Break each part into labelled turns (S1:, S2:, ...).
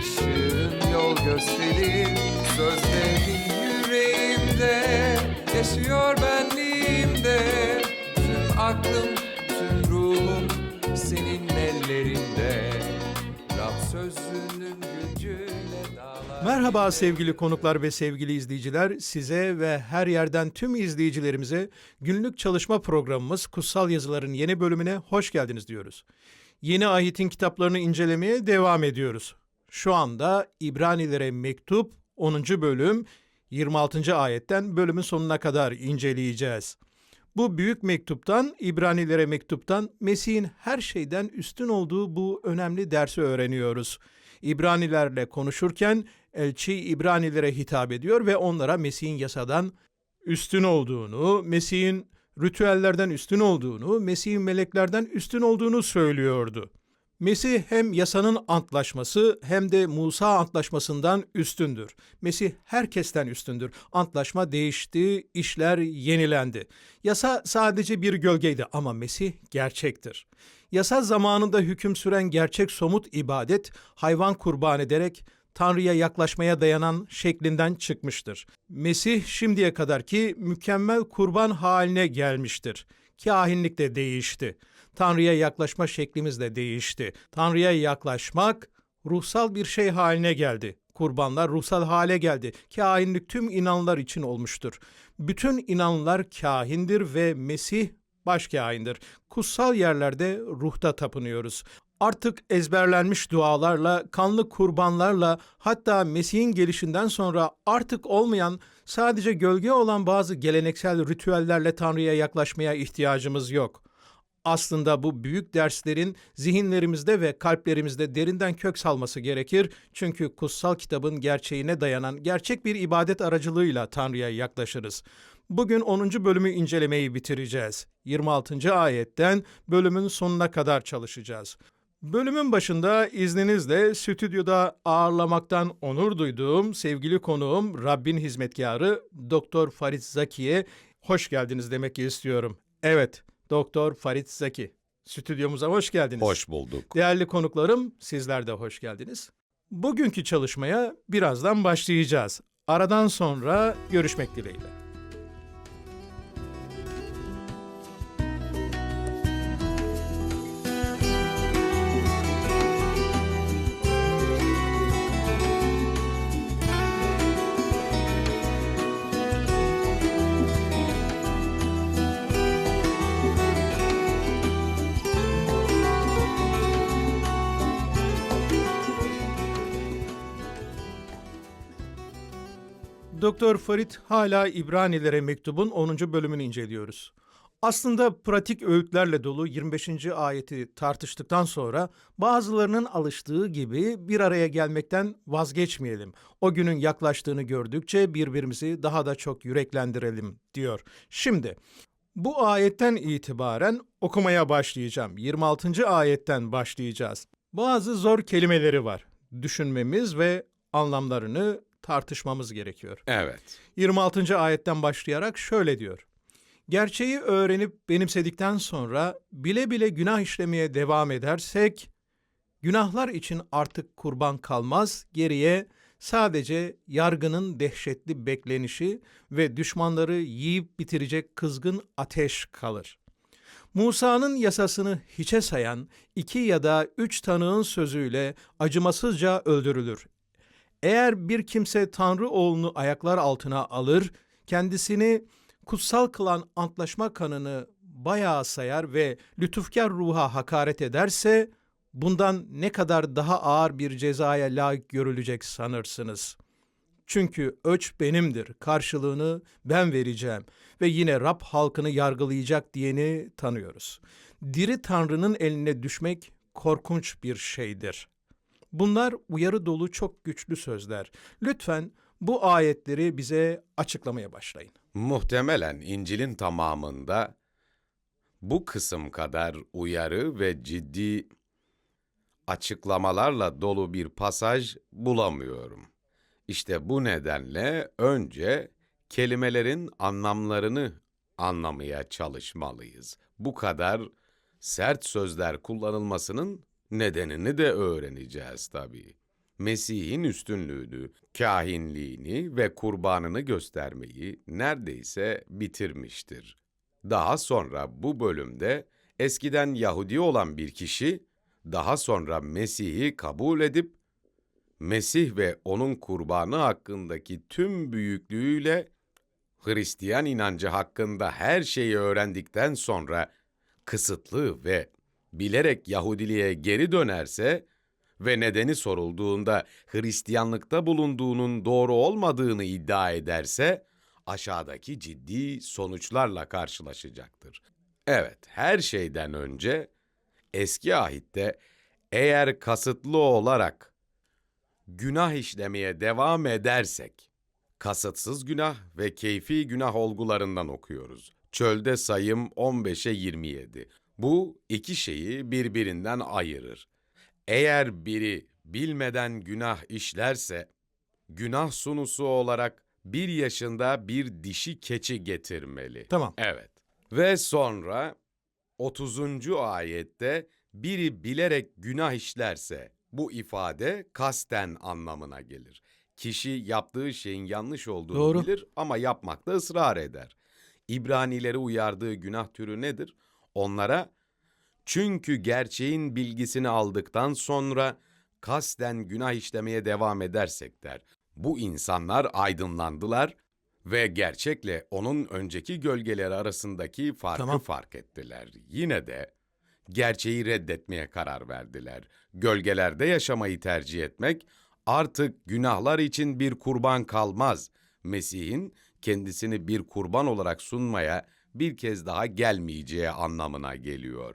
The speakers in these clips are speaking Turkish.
S1: ışığın yol gösterir Sözlerin yüreğimde yaşıyor benliğimde Tüm aklım, tüm ruhum senin ellerinde Rab sözünün gücüyle dağlar
S2: Merhaba sevgili konuklar ve sevgili izleyiciler. Size ve her yerden tüm izleyicilerimize günlük çalışma programımız Kutsal Yazıların yeni bölümüne hoş geldiniz diyoruz. Yeni ayetin kitaplarını incelemeye devam ediyoruz. Şu anda İbranilere mektup 10. bölüm 26. ayetten bölümün sonuna kadar inceleyeceğiz. Bu büyük mektuptan, İbranilere mektuptan Mesih'in her şeyden üstün olduğu bu önemli dersi öğreniyoruz. İbranilerle konuşurken elçi İbranilere hitap ediyor ve onlara Mesih'in yasadan üstün olduğunu, Mesih'in ritüellerden üstün olduğunu, Mesih'in meleklerden üstün olduğunu söylüyordu. Mesih hem yasanın antlaşması hem de Musa antlaşmasından üstündür. Mesih herkesten üstündür. Antlaşma değişti, işler yenilendi. Yasa sadece bir gölgeydi ama Mesih gerçektir. Yasa zamanında hüküm süren gerçek somut ibadet, hayvan kurban ederek Tanrı'ya yaklaşmaya dayanan şeklinden çıkmıştır. Mesih şimdiye kadarki mükemmel kurban haline gelmiştir. Kahinlik de değişti. Tanrı'ya yaklaşma şeklimiz de değişti. Tanrı'ya yaklaşmak ruhsal bir şey haline geldi. Kurbanlar ruhsal hale geldi. Kahinlik tüm inanlar için olmuştur. Bütün inanlar kahindir ve Mesih başkahindir. Kutsal yerlerde ruhta tapınıyoruz. Artık ezberlenmiş dualarla, kanlı kurbanlarla, hatta Mesih'in gelişinden sonra artık olmayan, sadece gölge olan bazı geleneksel ritüellerle Tanrı'ya yaklaşmaya ihtiyacımız yok. Aslında bu büyük derslerin zihinlerimizde ve kalplerimizde derinden kök salması gerekir. Çünkü kutsal kitabın gerçeğine dayanan gerçek bir ibadet aracılığıyla Tanrı'ya yaklaşırız. Bugün 10. bölümü incelemeyi bitireceğiz. 26. ayetten bölümün sonuna kadar çalışacağız. Bölümün başında izninizle stüdyoda ağırlamaktan onur duyduğum sevgili konuğum Rabbin hizmetkarı Doktor Farid Zaki'ye hoş geldiniz demek istiyorum. Evet, Doktor Farid Zaki. Stüdyomuza hoş geldiniz.
S3: Hoş bulduk.
S2: Değerli konuklarım, sizler de hoş geldiniz. Bugünkü çalışmaya birazdan başlayacağız. Aradan sonra görüşmek dileğiyle. Doktor Farit hala İbranilere mektubun 10. bölümünü inceliyoruz. Aslında pratik öğütlerle dolu 25. ayeti tartıştıktan sonra bazılarının alıştığı gibi bir araya gelmekten vazgeçmeyelim. O günün yaklaştığını gördükçe birbirimizi daha da çok yüreklendirelim diyor. Şimdi bu ayetten itibaren okumaya başlayacağım. 26. ayetten başlayacağız. Bazı zor kelimeleri var. Düşünmemiz ve anlamlarını tartışmamız gerekiyor.
S3: Evet.
S2: 26. ayetten başlayarak şöyle diyor. Gerçeği öğrenip benimsedikten sonra bile bile günah işlemeye devam edersek, günahlar için artık kurban kalmaz, geriye sadece yargının dehşetli beklenişi ve düşmanları yiyip bitirecek kızgın ateş kalır. Musa'nın yasasını hiçe sayan iki ya da üç tanığın sözüyle acımasızca öldürülür. Eğer bir kimse Tanrı oğlunu ayaklar altına alır, kendisini kutsal kılan antlaşma kanını bayağı sayar ve lütufkar ruha hakaret ederse, bundan ne kadar daha ağır bir cezaya layık görülecek sanırsınız. Çünkü öç benimdir, karşılığını ben vereceğim ve yine Rab halkını yargılayacak diyeni tanıyoruz. Diri Tanrı'nın eline düşmek korkunç bir şeydir. Bunlar uyarı dolu çok güçlü sözler. Lütfen bu ayetleri bize açıklamaya başlayın.
S3: Muhtemelen İncil'in tamamında bu kısım kadar uyarı ve ciddi açıklamalarla dolu bir pasaj bulamıyorum. İşte bu nedenle önce kelimelerin anlamlarını anlamaya çalışmalıyız. Bu kadar sert sözler kullanılmasının nedenini de öğreneceğiz tabii. Mesih'in üstünlüğünü, kahinliğini ve kurbanını göstermeyi neredeyse bitirmiştir. Daha sonra bu bölümde eskiden Yahudi olan bir kişi daha sonra Mesih'i kabul edip Mesih ve onun kurbanı hakkındaki tüm büyüklüğüyle Hristiyan inancı hakkında her şeyi öğrendikten sonra kısıtlı ve bilerek Yahudiliğe geri dönerse ve nedeni sorulduğunda Hristiyanlıkta bulunduğunun doğru olmadığını iddia ederse aşağıdaki ciddi sonuçlarla karşılaşacaktır. Evet, her şeyden önce eski ahitte eğer kasıtlı olarak günah işlemeye devam edersek, kasıtsız günah ve keyfi günah olgularından okuyoruz. Çölde sayım 15'e 27. Bu iki şeyi birbirinden ayırır. Eğer biri bilmeden günah işlerse, günah sunusu olarak bir yaşında bir dişi keçi getirmeli.
S2: Tamam.
S3: Evet. Ve sonra 30. ayette biri bilerek günah işlerse bu ifade kasten anlamına gelir. Kişi yaptığı şeyin yanlış olduğunu
S2: Doğru.
S3: bilir ama yapmakta ısrar eder. İbranileri uyardığı günah türü nedir? Onlara çünkü gerçeğin bilgisini aldıktan sonra kasten günah işlemeye devam edersek der. Bu insanlar aydınlandılar ve gerçekle onun önceki gölgeleri arasındaki farkı
S2: Tamam.
S3: fark ettiler. Yine de gerçeği reddetmeye karar verdiler. Gölgelerde yaşamayı tercih etmek artık günahlar için bir kurban kalmaz. Mesih'in kendisini bir kurban olarak sunmaya bir kez daha gelmeyeceği anlamına geliyor.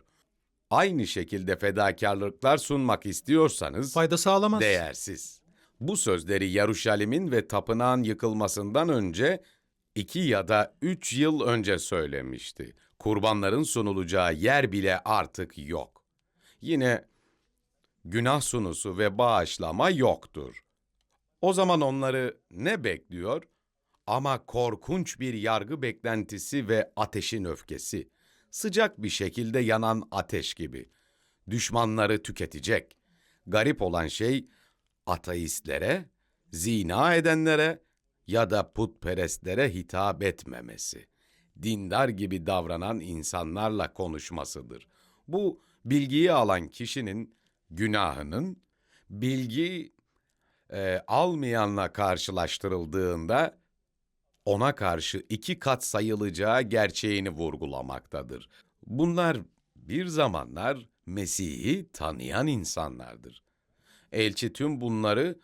S3: Aynı şekilde fedakarlıklar sunmak istiyorsanız
S2: Fayda sağlamaz.
S3: değersiz. Bu sözleri Yaruşalim'in ve tapınağın yıkılmasından önce iki ya da üç yıl önce söylemişti. Kurbanların sunulacağı yer bile artık yok. Yine günah sunusu ve bağışlama yoktur. O zaman onları ne bekliyor? Ama korkunç bir yargı beklentisi ve ateşin öfkesi. Sıcak bir şekilde yanan ateş gibi. Düşmanları tüketecek. Garip olan şey ateistlere, zina edenlere ya da putperestlere hitap etmemesi. Dindar gibi davranan insanlarla konuşmasıdır. Bu bilgiyi alan kişinin günahının bilgi e, almayanla karşılaştırıldığında ona karşı iki kat sayılacağı gerçeğini vurgulamaktadır. Bunlar bir zamanlar Mesih'i tanıyan insanlardır. Elçi tüm bunları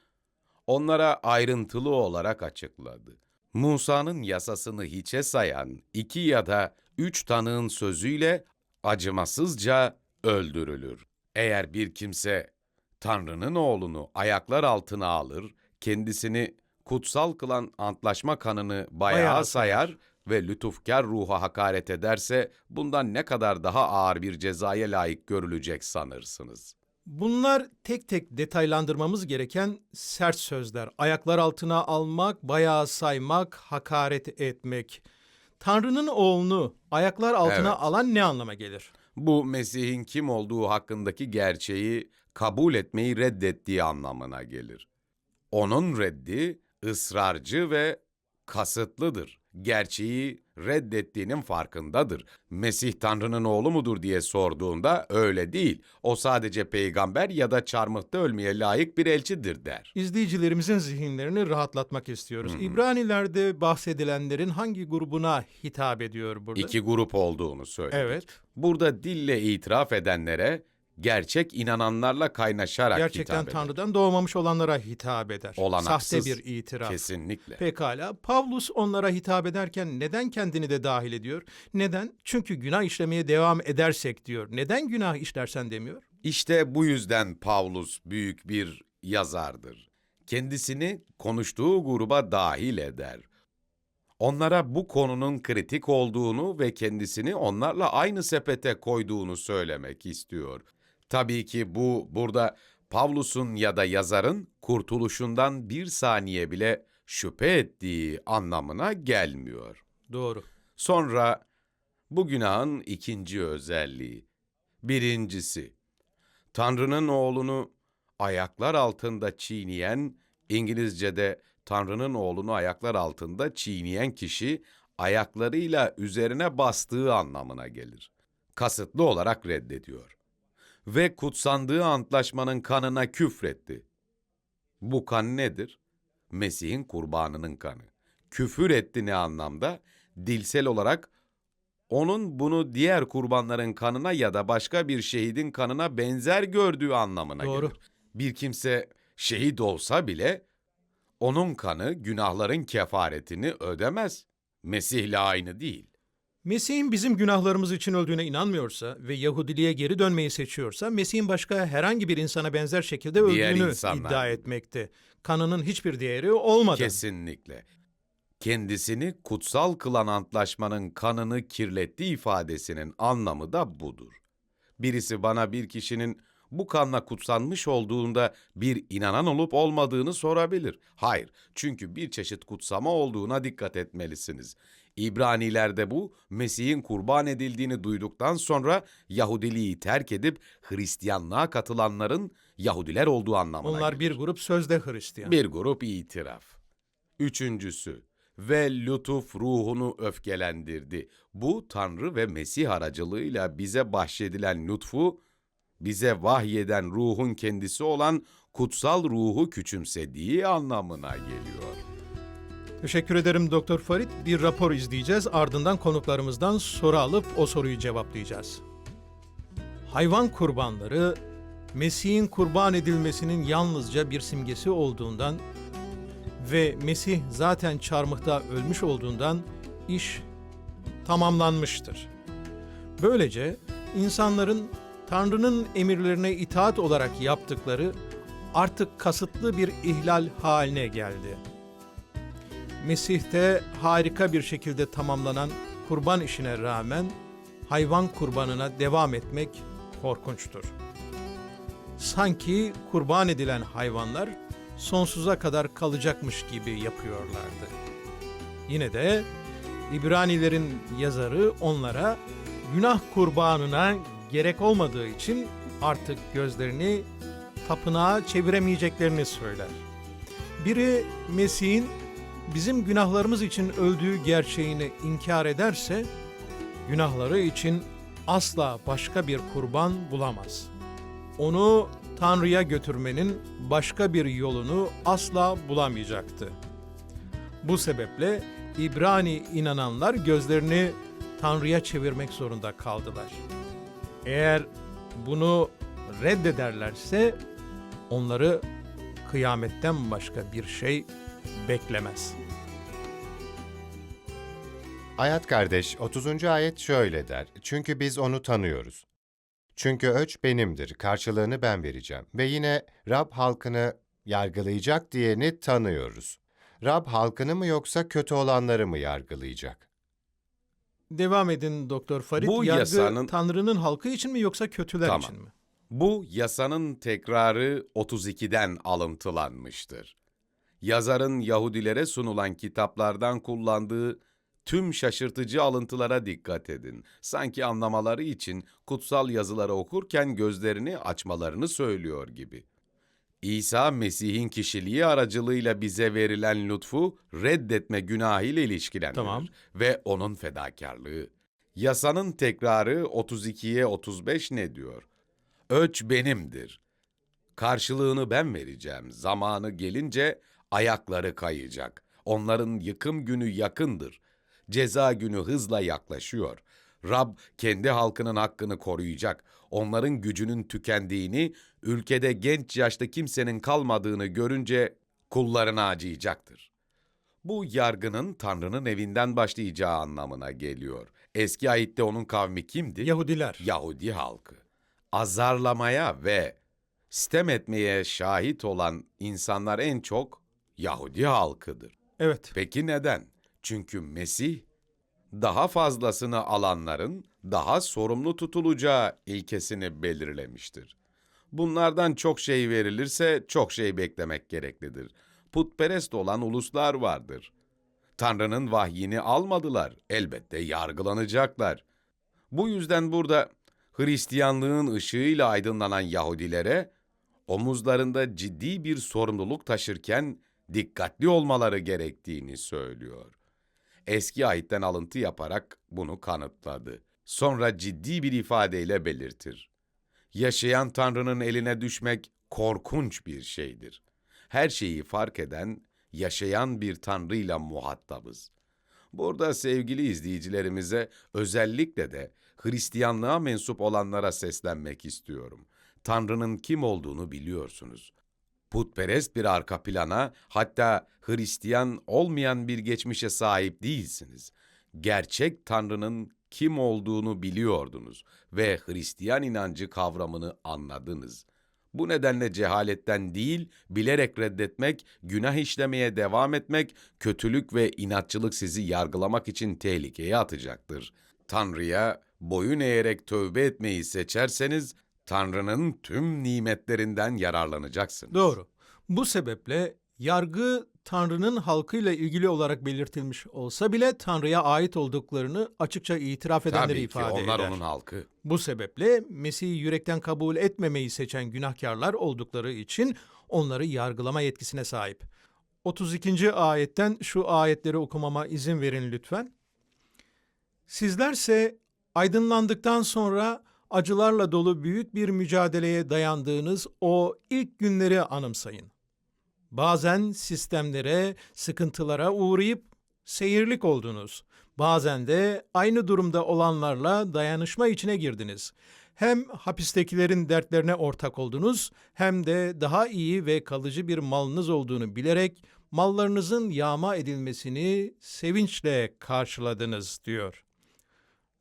S3: onlara ayrıntılı olarak açıkladı. Musa'nın yasasını hiçe sayan iki ya da üç tanığın sözüyle acımasızca öldürülür. Eğer bir kimse Tanrı'nın oğlunu ayaklar altına alır, kendisini kutsal kılan antlaşma kanını bayağı,
S2: Bayağı
S3: sayar ve lütufkar ruha hakaret ederse bundan ne kadar daha ağır bir cezaya layık görülecek sanırsınız.
S2: Bunlar tek tek detaylandırmamız gereken sert sözler. Ayaklar altına almak, bayağı saymak, hakaret etmek. Tanrı'nın oğlunu ayaklar altına
S3: Evet.
S2: alan ne anlama gelir?
S3: Bu Mesih'in kim olduğu hakkındaki gerçeği kabul etmeyi reddettiği anlamına gelir. Onun reddi ısrarcı ve kasıtlıdır. Gerçeği reddettiğinin farkındadır. Mesih Tanrı'nın oğlu mudur diye sorduğunda öyle değil. O sadece peygamber ya da çarmıhta ölmeye layık bir elçidir der.
S2: İzleyicilerimizin zihinlerini rahatlatmak istiyoruz. İbranilerde bahsedilenlerin hangi grubuna hitap ediyor burada?
S3: İki grup olduğunu söyledi.
S2: Evet.
S3: Burada dille itiraf edenlere gerçek inananlarla kaynaşarak
S2: Gerçekten
S3: hitap eder.
S2: Tanrı'dan doğmamış olanlara hitap eder.
S3: Olanaksız.
S2: Sahte bir itiraf.
S3: Kesinlikle.
S2: Pekala. Pavlus onlara hitap ederken neden kendini de dahil ediyor? Neden? Çünkü günah işlemeye devam edersek diyor. Neden günah işlersen demiyor?
S3: İşte bu yüzden Pavlus büyük bir yazardır. Kendisini konuştuğu gruba dahil eder. Onlara bu konunun kritik olduğunu ve kendisini onlarla aynı sepete koyduğunu söylemek istiyor. Tabii ki bu burada Pavlus'un ya da yazarın kurtuluşundan bir saniye bile şüphe ettiği anlamına gelmiyor.
S2: Doğru.
S3: Sonra bu günahın ikinci özelliği. Birincisi, Tanrı'nın oğlunu ayaklar altında çiğneyen, İngilizce'de Tanrı'nın oğlunu ayaklar altında çiğneyen kişi ayaklarıyla üzerine bastığı anlamına gelir. Kasıtlı olarak reddediyor. Ve kutsandığı antlaşmanın kanına küfretti. Bu kan nedir? Mesih'in kurbanının kanı. Küfür etti ne anlamda? Dilsel olarak onun bunu diğer kurbanların kanına ya da başka bir şehidin kanına benzer gördüğü anlamına
S2: Doğru.
S3: gelir. Bir kimse şehit olsa bile onun kanı günahların kefaretini ödemez. Mesih'le aynı değil.
S2: Mesih'in bizim günahlarımız için öldüğüne inanmıyorsa ve Yahudiliğe geri dönmeyi seçiyorsa Mesih'in başka herhangi bir insana benzer şekilde
S3: Diğer
S2: öldüğünü
S3: insanlar
S2: iddia etmekte. Kanının hiçbir değeri olmadan.
S3: Kesinlikle. Kendisini kutsal kılan antlaşmanın kanını kirletti ifadesinin anlamı da budur. Birisi bana bir kişinin bu kanla kutsanmış olduğunda bir inanan olup olmadığını sorabilir. Hayır, çünkü bir çeşit kutsama olduğuna dikkat etmelisiniz. İbranilerde bu, Mesih'in kurban edildiğini duyduktan sonra Yahudiliği terk edip Hristiyanlığa katılanların Yahudiler olduğu anlamına
S2: Onlar
S3: gelir.
S2: bir grup sözde Hristiyan.
S3: Bir grup itiraf. Üçüncüsü ve lütuf ruhunu öfkelendirdi. Bu Tanrı ve Mesih aracılığıyla bize bahşedilen lütfu, bize vahyeden ruhun kendisi olan kutsal ruhu küçümsediği anlamına geliyor.
S2: Teşekkür ederim Doktor Farid. Bir rapor izleyeceğiz. Ardından konuklarımızdan soru alıp o soruyu cevaplayacağız. Hayvan kurbanları Mesih'in kurban edilmesinin yalnızca bir simgesi olduğundan ve Mesih zaten çarmıhta ölmüş olduğundan iş tamamlanmıştır. Böylece insanların Tanrı'nın emirlerine itaat olarak yaptıkları artık kasıtlı bir ihlal haline geldi. Mesih'te harika bir şekilde tamamlanan kurban işine rağmen hayvan kurbanına devam etmek korkunçtur. Sanki kurban edilen hayvanlar sonsuza kadar kalacakmış gibi yapıyorlardı. Yine de İbranilerin yazarı onlara günah kurbanına gerek olmadığı için artık gözlerini tapınağa çeviremeyeceklerini söyler. Biri Mesih'in bizim günahlarımız için öldüğü gerçeğini inkar ederse, günahları için asla başka bir kurban bulamaz. Onu Tanrı'ya götürmenin başka bir yolunu asla bulamayacaktı. Bu sebeple İbrani inananlar gözlerini Tanrı'ya çevirmek zorunda kaldılar. Eğer bunu reddederlerse onları kıyametten başka bir şey beklemez.
S4: Hayat kardeş 30. ayet şöyle der. Çünkü biz onu tanıyoruz. Çünkü öç benimdir, karşılığını ben vereceğim. Ve yine Rab halkını yargılayacak diyeni tanıyoruz. Rab halkını mı yoksa kötü olanları mı yargılayacak?
S2: Devam edin Doktor Farid.
S3: Bu
S2: Yargı
S3: yasanın-
S2: Tanrı'nın halkı için mi yoksa kötüler
S3: Tamam.
S2: için mi?
S3: Bu yasanın tekrarı 32'den alıntılanmıştır. Yazarın Yahudilere sunulan kitaplardan kullandığı tüm şaşırtıcı alıntılara dikkat edin. Sanki anlamaları için kutsal yazıları okurken gözlerini açmalarını söylüyor gibi. İsa Mesih'in kişiliği aracılığıyla bize verilen lütfu reddetme günahıyla ilişkilendirir
S2: Tamam.
S3: ve onun fedakarlığı. Yasanın tekrarı 32'ye 35 ne diyor? Öç benimdir. Karşılığını ben vereceğim. Zamanı gelince ayakları kayacak. Onların yıkım günü yakındır. Ceza günü hızla yaklaşıyor. Rab kendi halkının hakkını koruyacak. Onların gücünün tükendiğini, ülkede genç yaşta kimsenin kalmadığını görünce kullarına acıyacaktır. Bu yargının Tanrı'nın evinden başlayacağı anlamına geliyor. Eski ahitte onun kavmi kimdi?
S2: Yahudiler.
S3: Yahudi halkı azarlamaya ve sitem etmeye şahit olan insanlar en çok Yahudi halkıdır.
S2: Evet.
S3: Peki neden? Çünkü Mesih daha fazlasını alanların daha sorumlu tutulacağı ilkesini belirlemiştir. Bunlardan çok şey verilirse çok şey beklemek gereklidir. Putperest olan uluslar vardır. Tanrı'nın vahyini almadılar. Elbette yargılanacaklar. Bu yüzden burada Hristiyanlığın ışığıyla aydınlanan Yahudilere omuzlarında ciddi bir sorumluluk taşırken dikkatli olmaları gerektiğini söylüyor. Eski ayetten alıntı yaparak bunu kanıtladı. Sonra ciddi bir ifadeyle belirtir. Yaşayan Tanrı'nın eline düşmek korkunç bir şeydir. Her şeyi fark eden, yaşayan bir Tanrı'yla muhatabız. Burada sevgili izleyicilerimize özellikle de Hristiyanlığa mensup olanlara seslenmek istiyorum. Tanrı'nın kim olduğunu biliyorsunuz. Putperest bir arka plana, hatta Hristiyan olmayan bir geçmişe sahip değilsiniz. Gerçek Tanrı'nın kim olduğunu biliyordunuz ve Hristiyan inancı kavramını anladınız. Bu nedenle cehaletten değil, bilerek reddetmek, günah işlemeye devam etmek, kötülük ve inatçılık sizi yargılamak için tehlikeye atacaktır. Tanrı'ya boyun eğerek tövbe etmeyi seçerseniz, Tanrı'nın tüm nimetlerinden yararlanacaksınız.
S2: Doğru. Bu sebeple yargı Tanrı'nın halkıyla ilgili olarak belirtilmiş olsa bile Tanrı'ya ait olduklarını açıkça itiraf edenleri
S3: Tabii ki
S2: ifade
S3: onlar
S2: eder.
S3: onun halkı.
S2: Bu sebeple Mesih'i yürekten kabul etmemeyi seçen günahkarlar oldukları için onları yargılama yetkisine sahip. 32. ayetten şu ayetleri okumama izin verin lütfen. Sizlerse aydınlandıktan sonra acılarla dolu büyük bir mücadeleye dayandığınız o ilk günleri anımsayın. Bazen sistemlere, sıkıntılara uğrayıp seyirlik oldunuz. Bazen de aynı durumda olanlarla dayanışma içine girdiniz. Hem hapistekilerin dertlerine ortak oldunuz hem de daha iyi ve kalıcı bir malınız olduğunu bilerek mallarınızın yağma edilmesini sevinçle karşıladınız diyor.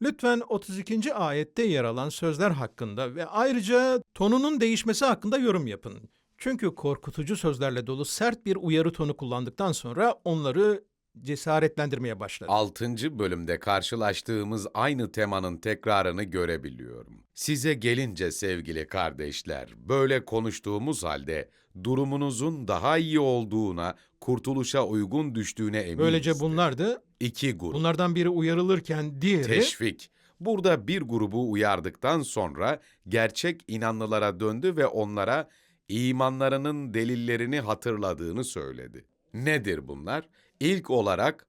S2: Lütfen 32. ayette yer alan sözler hakkında ve ayrıca tonunun değişmesi hakkında yorum yapın. Çünkü korkutucu sözlerle dolu sert bir uyarı tonu kullandıktan sonra onları cesaretlendirmeye başladı.
S3: Altıncı bölümde karşılaştığımız aynı temanın tekrarını görebiliyorum. Size gelince sevgili kardeşler, böyle konuştuğumuz halde durumunuzun daha iyi olduğuna, kurtuluşa uygun düştüğüne eminiz.
S2: Böylece bunlar da
S3: İki grup.
S2: bunlardan biri uyarılırken diğeri
S3: Teşvik. Burada bir grubu uyardıktan sonra gerçek inanlılara döndü ve onlara imanlarının delillerini hatırladığını söyledi. Nedir bunlar? İlk olarak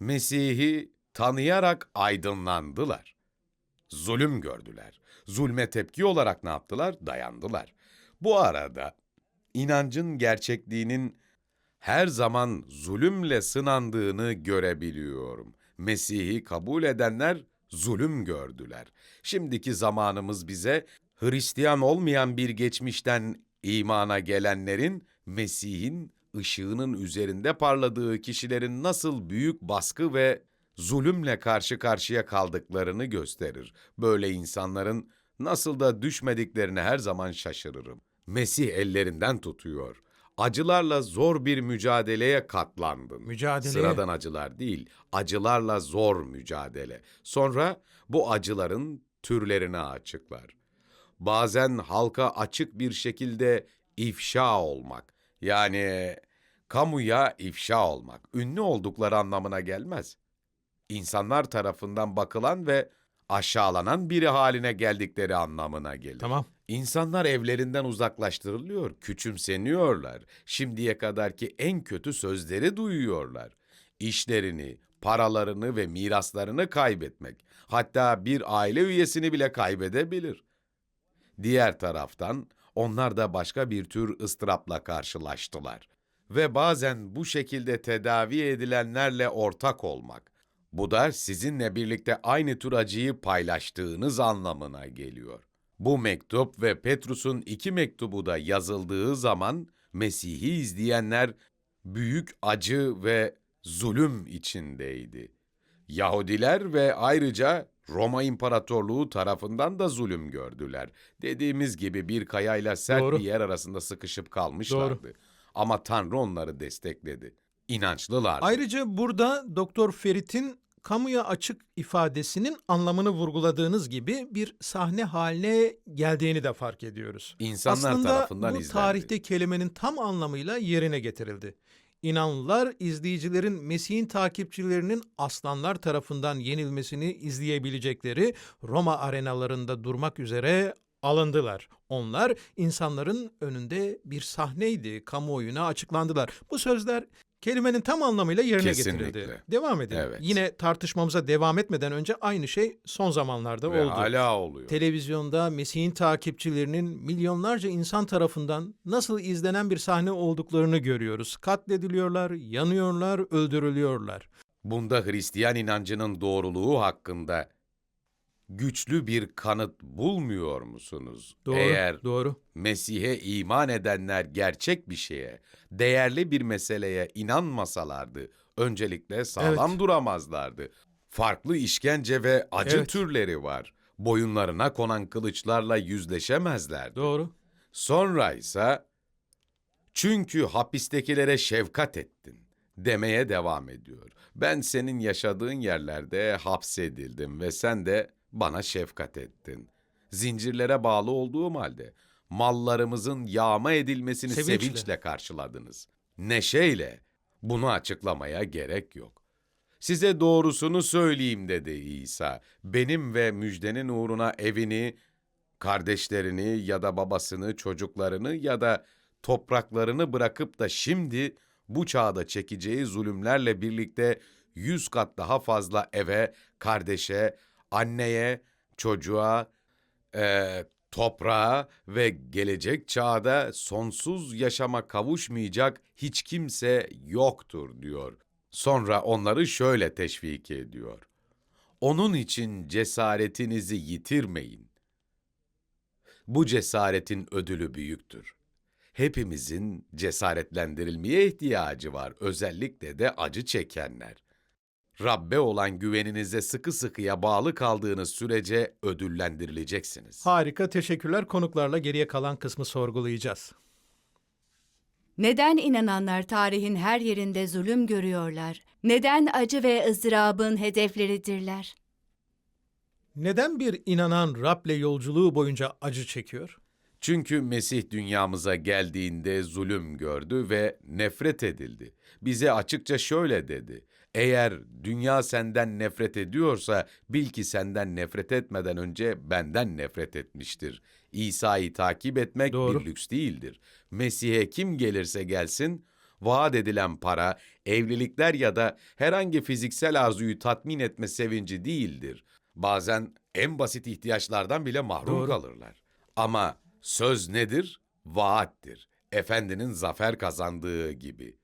S3: Mesih'i tanıyarak aydınlandılar. Zulüm gördüler. Zulme tepki olarak ne yaptılar? Dayandılar. Bu arada inancın gerçekliğinin her zaman zulümle sınandığını görebiliyorum. Mesih'i kabul edenler zulüm gördüler. Şimdiki zamanımız bize Hristiyan olmayan bir geçmişten imana gelenlerin Mesih'in ışığının üzerinde parladığı kişilerin nasıl büyük baskı ve zulümle karşı karşıya kaldıklarını gösterir. Böyle insanların nasıl da düşmediklerine her zaman şaşırırım. Mesih ellerinden tutuyor. Acılarla zor bir mücadeleye katlandın.
S2: Mücadeleye.
S3: Sıradan acılar değil, acılarla zor mücadele. Sonra bu acıların türlerini açıklar. Bazen halka açık bir şekilde ifşa olmak. Yani kamuya ifşa olmak. Ünlü oldukları anlamına gelmez. İnsanlar tarafından bakılan ve aşağılanan biri haline geldikleri anlamına gelir.
S2: Tamam.
S3: İnsanlar evlerinden uzaklaştırılıyor, küçümseniyorlar. Şimdiye kadarki en kötü sözleri duyuyorlar. İşlerini, paralarını ve miraslarını kaybetmek, hatta bir aile üyesini bile kaybedebilir. Diğer taraftan onlar da başka bir tür ıstırapla karşılaştılar. Ve bazen bu şekilde tedavi edilenlerle ortak olmak. Bu da sizinle birlikte aynı tür acıyı paylaştığınız anlamına geliyor. Bu mektup ve Petrus'un iki mektubu da yazıldığı zaman Mesih'i izleyenler büyük acı ve zulüm içindeydi. Yahudiler ve ayrıca Roma İmparatorluğu tarafından da zulüm gördüler. Dediğimiz gibi bir kayayla sert
S2: Doğru.
S3: bir yer arasında sıkışıp kalmışlardı. Ama Tanrı onları destekledi. İnançlılardı.
S2: Ayrıca burada Doktor Ferit'in kamuya açık ifadesinin anlamını vurguladığınız gibi bir sahne haline geldiğini de fark ediyoruz.
S3: İnsanlar
S2: Aslında
S3: tarafından
S2: bu
S3: izlendi.
S2: tarihte kelimenin tam anlamıyla yerine getirildi. İnanlılar izleyicilerin Mesih'in takipçilerinin aslanlar tarafından yenilmesini izleyebilecekleri Roma arenalarında durmak üzere alındılar. Onlar insanların önünde bir sahneydi, kamuoyuna açıklandılar. Bu sözler kelimenin tam anlamıyla yerine
S3: Kesinlikle.
S2: getirildi. Devam edelim.
S3: Evet.
S2: Yine tartışmamıza devam etmeden önce aynı şey son zamanlarda
S3: Ve
S2: oldu.
S3: hala oluyor.
S2: Televizyonda Mesih'in takipçilerinin milyonlarca insan tarafından nasıl izlenen bir sahne olduklarını görüyoruz. Katlediliyorlar, yanıyorlar, öldürülüyorlar.
S3: Bunda Hristiyan inancının doğruluğu hakkında güçlü bir kanıt bulmuyor musunuz?
S2: Doğru,
S3: Eğer
S2: doğru.
S3: Mesih'e iman edenler gerçek bir şeye, değerli bir meseleye inanmasalardı, öncelikle sağlam
S2: Evet.
S3: duramazlardı. Farklı işkence ve acı
S2: Evet.
S3: türleri var. Boyunlarına konan kılıçlarla yüzleşemezlerdi.
S2: Doğru.
S3: Sonra ise çünkü hapistekilere şefkat ettin demeye devam ediyor. Ben senin yaşadığın yerlerde hapsedildim ve sen de bana şefkat ettin. Zincirlere bağlı olduğum halde mallarımızın yağma edilmesini
S2: Sevinçle.
S3: sevinçle, karşıladınız. Neşeyle. Bunu açıklamaya gerek yok. Size doğrusunu söyleyeyim dedi İsa. Benim ve müjdenin uğruna evini, kardeşlerini ya da babasını, çocuklarını ya da topraklarını bırakıp da şimdi bu çağda çekeceği zulümlerle birlikte yüz kat daha fazla eve, kardeşe, anneye, çocuğa, eee, toprağa ve gelecek çağda sonsuz yaşama kavuşmayacak hiç kimse yoktur diyor. Sonra onları şöyle teşvik ediyor. Onun için cesaretinizi yitirmeyin. Bu cesaretin ödülü büyüktür. Hepimizin cesaretlendirilmeye ihtiyacı var, özellikle de acı çekenler. Rabbe olan güveninize sıkı sıkıya bağlı kaldığınız sürece ödüllendirileceksiniz.
S2: Harika, teşekkürler. Konuklarla geriye kalan kısmı sorgulayacağız.
S5: Neden inananlar tarihin her yerinde zulüm görüyorlar? Neden acı ve ızdırabın hedefleridirler?
S2: Neden bir inanan Rab'le yolculuğu boyunca acı çekiyor?
S3: Çünkü Mesih dünyamıza geldiğinde zulüm gördü ve nefret edildi. Bize açıkça şöyle dedi. Eğer dünya senden nefret ediyorsa bil ki senden nefret etmeden önce benden nefret etmiştir. İsa'yı takip etmek
S2: Doğru.
S3: bir lüks değildir. Mesih'e kim gelirse gelsin, vaat edilen para, evlilikler ya da herhangi fiziksel arzuyu tatmin etme sevinci değildir. Bazen en basit ihtiyaçlardan bile mahrum
S2: Doğru.
S3: kalırlar. Ama söz nedir? Vaattir. Efendinin zafer kazandığı gibi.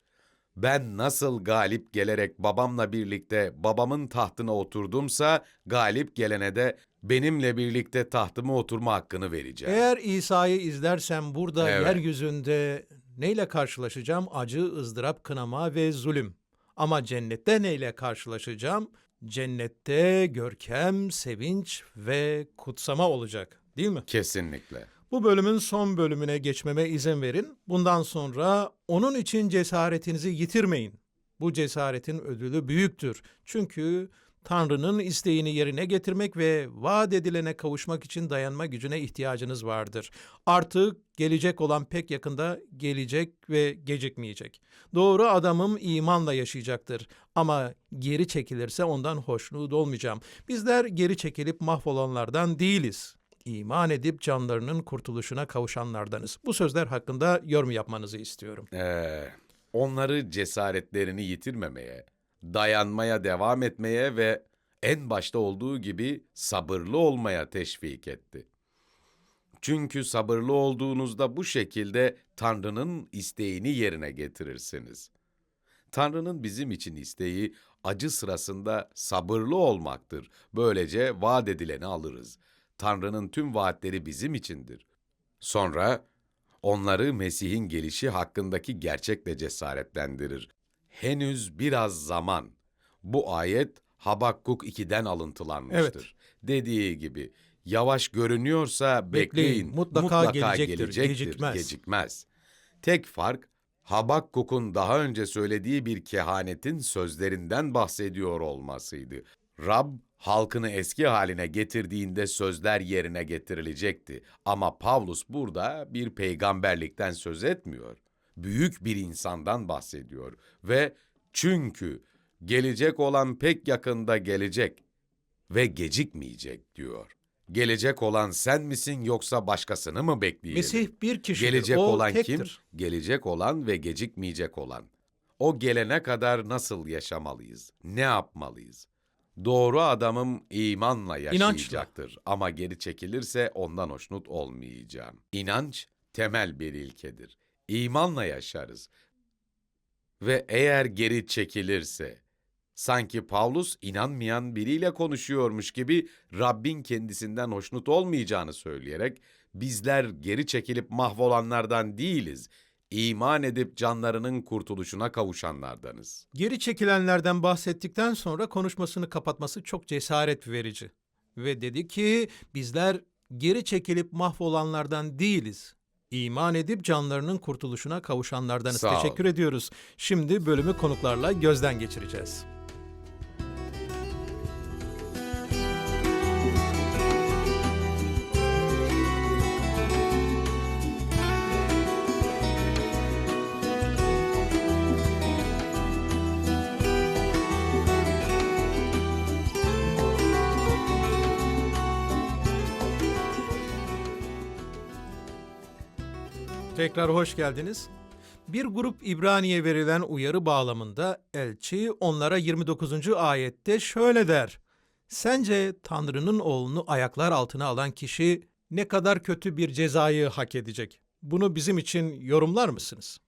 S3: Ben nasıl galip gelerek babamla birlikte babamın tahtına oturdumsa, galip gelene de benimle birlikte tahtıma oturma hakkını vereceğim.
S2: Eğer İsa'yı izlersem burada
S3: Evet.
S2: yeryüzünde neyle karşılaşacağım? Acı, ızdırap, kınama ve zulüm. Ama cennette neyle karşılaşacağım? Cennette görkem, sevinç ve kutsama olacak. Değil mi?
S3: Kesinlikle.
S2: Bu bölümün son bölümüne geçmeme izin verin. Bundan sonra onun için cesaretinizi yitirmeyin. Bu cesaretin ödülü büyüktür. Çünkü Tanrı'nın isteğini yerine getirmek ve vaat edilene kavuşmak için dayanma gücüne ihtiyacınız vardır. Artık gelecek olan pek yakında gelecek ve gecikmeyecek. Doğru adamım imanla yaşayacaktır ama geri çekilirse ondan hoşnut olmayacağım. Bizler geri çekilip mahvolanlardan değiliz. İman edip canlarının kurtuluşuna kavuşanlardanız. Bu sözler hakkında yorum yapmanızı istiyorum.
S3: Ee, onları cesaretlerini yitirmemeye, dayanmaya devam etmeye ve en başta olduğu gibi sabırlı olmaya teşvik etti. Çünkü sabırlı olduğunuzda bu şekilde Tanrı'nın isteğini yerine getirirsiniz. Tanrı'nın bizim için isteği acı sırasında sabırlı olmaktır. Böylece vaat edileni alırız. Tanrı'nın tüm vaatleri bizim içindir. Sonra onları Mesih'in gelişi hakkındaki gerçekle cesaretlendirir. Henüz biraz zaman. Bu ayet Habakkuk 2'den alıntılanmıştır.
S2: Evet.
S3: Dediği gibi yavaş görünüyorsa bekleyin,
S2: Bekleyin, mutlaka gelecektir, gecikmez.
S3: gecikmez. Tek fark Habakkuk'un daha önce söylediği bir kehanetin sözlerinden bahsediyor olmasıydı. Rab halkını eski haline getirdiğinde sözler yerine getirilecekti. Ama Pavlus burada bir peygamberlikten söz etmiyor. Büyük bir insandan bahsediyor ve çünkü gelecek olan pek yakında gelecek ve gecikmeyecek diyor. Gelecek olan sen misin yoksa başkasını mı bekleyelim?
S2: Mesih bir kişidir.
S3: Gelecek
S2: o
S3: olan
S2: tektir.
S3: kim? Gelecek olan ve gecikmeyecek olan. O gelene kadar nasıl yaşamalıyız? Ne yapmalıyız? Doğru adamım imanla yaşayacaktır ama geri çekilirse ondan hoşnut olmayacağım. İnanç temel bir ilkedir. İmanla yaşarız. Ve eğer geri çekilirse sanki Pavlus inanmayan biriyle konuşuyormuş gibi Rabbin kendisinden hoşnut olmayacağını söyleyerek bizler geri çekilip mahvolanlardan değiliz. İman edip canlarının kurtuluşuna kavuşanlardanız.
S2: Geri çekilenlerden bahsettikten sonra konuşmasını kapatması çok cesaret verici. Ve dedi ki bizler geri çekilip mahvolanlardan değiliz. İman edip canlarının kurtuluşuna kavuşanlardanız.
S3: Sağ ol.
S2: Teşekkür ediyoruz. Şimdi bölümü konuklarla gözden geçireceğiz. Tekrar hoş geldiniz. Bir grup İbraniye verilen uyarı bağlamında elçi onlara 29. ayette şöyle der. Sence Tanrı'nın oğlunu ayaklar altına alan kişi ne kadar kötü bir cezayı hak edecek? Bunu bizim için yorumlar mısınız?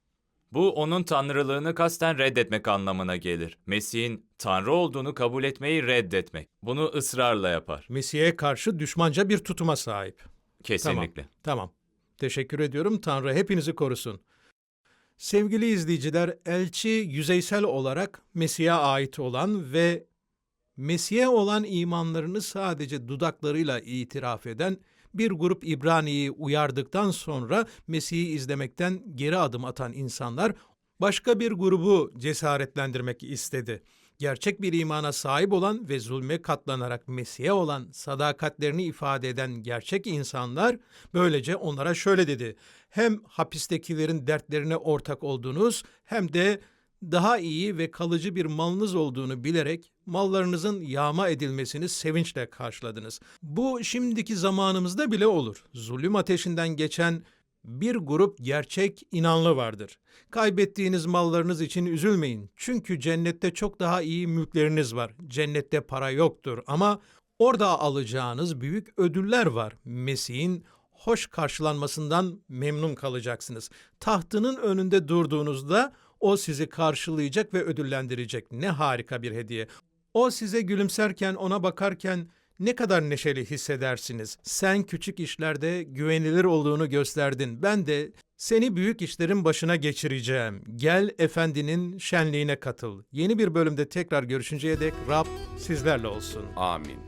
S6: Bu onun tanrılığını kasten reddetmek anlamına gelir. Mesih'in tanrı olduğunu kabul etmeyi reddetmek. Bunu ısrarla yapar.
S2: Mesih'e karşı düşmanca bir tutuma sahip.
S6: Kesinlikle.
S2: Tamam, tamam. Teşekkür ediyorum. Tanrı hepinizi korusun. Sevgili izleyiciler, elçi yüzeysel olarak Mesih'e ait olan ve Mesih'e olan imanlarını sadece dudaklarıyla itiraf eden bir grup İbrani'yi uyardıktan sonra Mesih'i izlemekten geri adım atan insanlar başka bir grubu cesaretlendirmek istedi. Gerçek bir imana sahip olan ve zulme katlanarak Mesih'e olan sadakatlerini ifade eden gerçek insanlar böylece onlara şöyle dedi. Hem hapistekilerin dertlerine ortak oldunuz hem de daha iyi ve kalıcı bir malınız olduğunu bilerek mallarınızın yağma edilmesini sevinçle karşıladınız. Bu şimdiki zamanımızda bile olur. Zulüm ateşinden geçen bir grup gerçek inanlı vardır. Kaybettiğiniz mallarınız için üzülmeyin. Çünkü cennette çok daha iyi mülkleriniz var. Cennette para yoktur ama orada alacağınız büyük ödüller var. Mesih'in hoş karşılanmasından memnun kalacaksınız. Tahtının önünde durduğunuzda o sizi karşılayacak ve ödüllendirecek. Ne harika bir hediye. O size gülümserken, ona bakarken ne kadar neşeli hissedersiniz. Sen küçük işlerde güvenilir olduğunu gösterdin. Ben de seni büyük işlerin başına geçireceğim. Gel efendinin şenliğine katıl. Yeni bir bölümde tekrar görüşünceye dek Rab sizlerle olsun.
S3: Amin.